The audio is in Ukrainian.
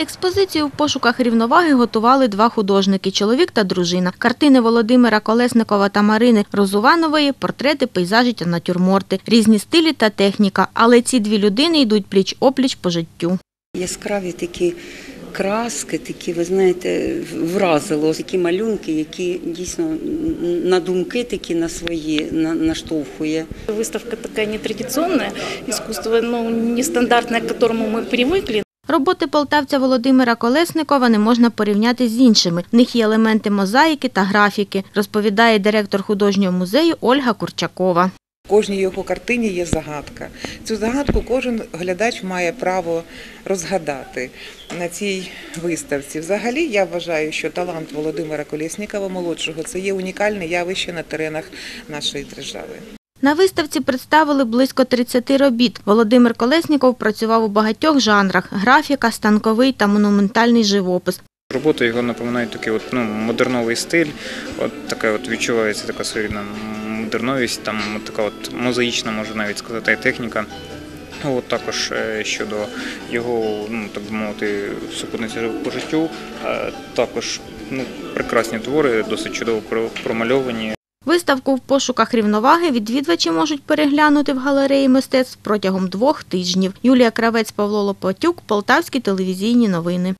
Експозицію в пошуках рівноваги готували два художники – чоловік та дружина. Картини Володимира Колесникова та Марини Розуванової, портрети, пейзажі та натюрморти. Різні стилі та техніка, але ці дві людини йдуть пліч-опліч по життю. Яскраві такі краски, такі, ви знаєте, вразило, такі малюнки, які дійсно на думки такі на свої на- наштовхує. Выставка такая нетрадиционная, искусство ну, нестандартное, к которому мы привыкли. Роботи полтавця Володимира Колесникова не можна порівняти з іншими. В них є елементи мозаїки та графіки, розповідає директор художнього музею Ольга Курчакова. В кожній його картині є загадка. Цю загадку кожен глядач має право розгадати на цій виставці. Взагалі, я вважаю, що талант Володимира Колєснікова молодшого це є унікальне явище на теренах нашої держави. На виставці представили близько 30 робіт. Володимир Колесніков працював у багатьох жанрах – графіка, станковий та монументальний живопис. Роботи його напоминають такий от, ну, модерновий стиль. От така от відчувається така своєрідна модерновість, там от така от мозаїчна, можна навіть сказати, техніка. От також е, щодо його, ну так мовити, супутниці по життю, е, також ну, прекрасні твори, досить чудово промальовані. Виставку в пошуках рівноваги відвідувачі можуть переглянути в галереї мистецтв протягом двох тижнів. Юлія Кравець, Павло Лопатюк, Полтавські телевізійні новини.